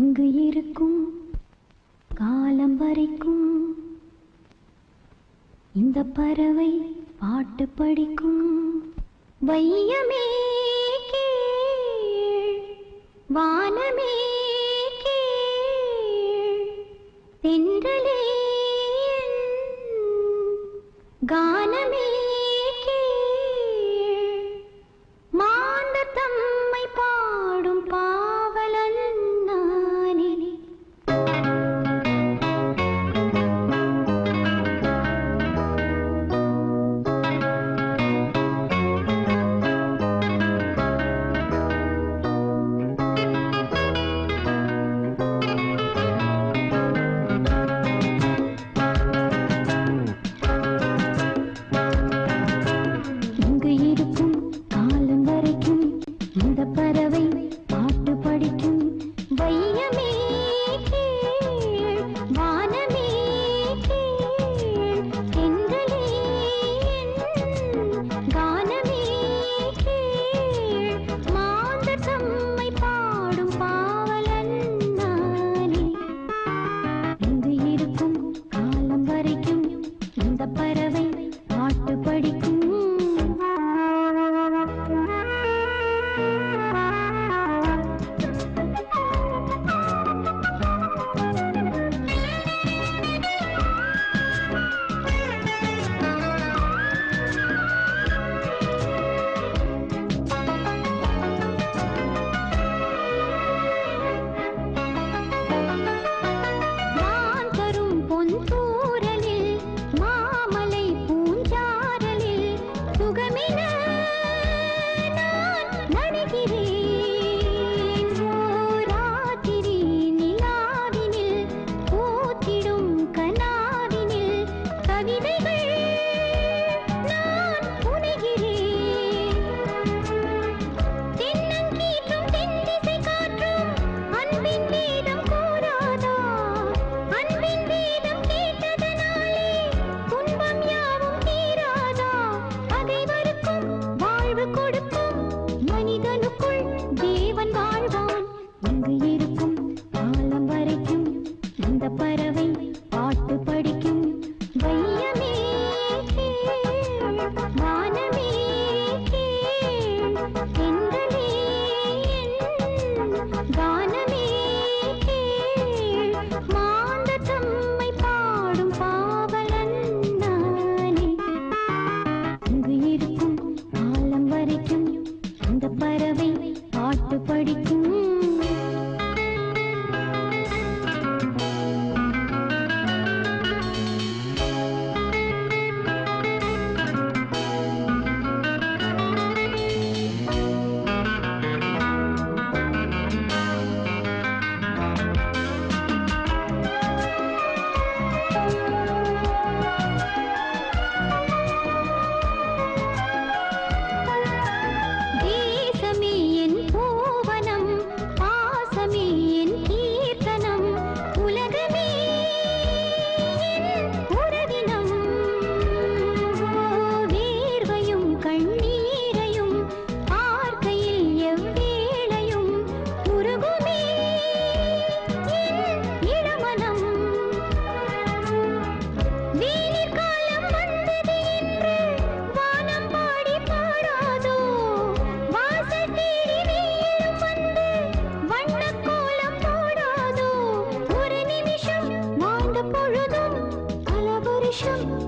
இங்கு இருக்கும் காலம் வரைக்கும் இந்த பறவை பாட்டு படிக்கும். வையமே வானமே தென்றலே கா नीना அங்கு இருக்கும் Shum.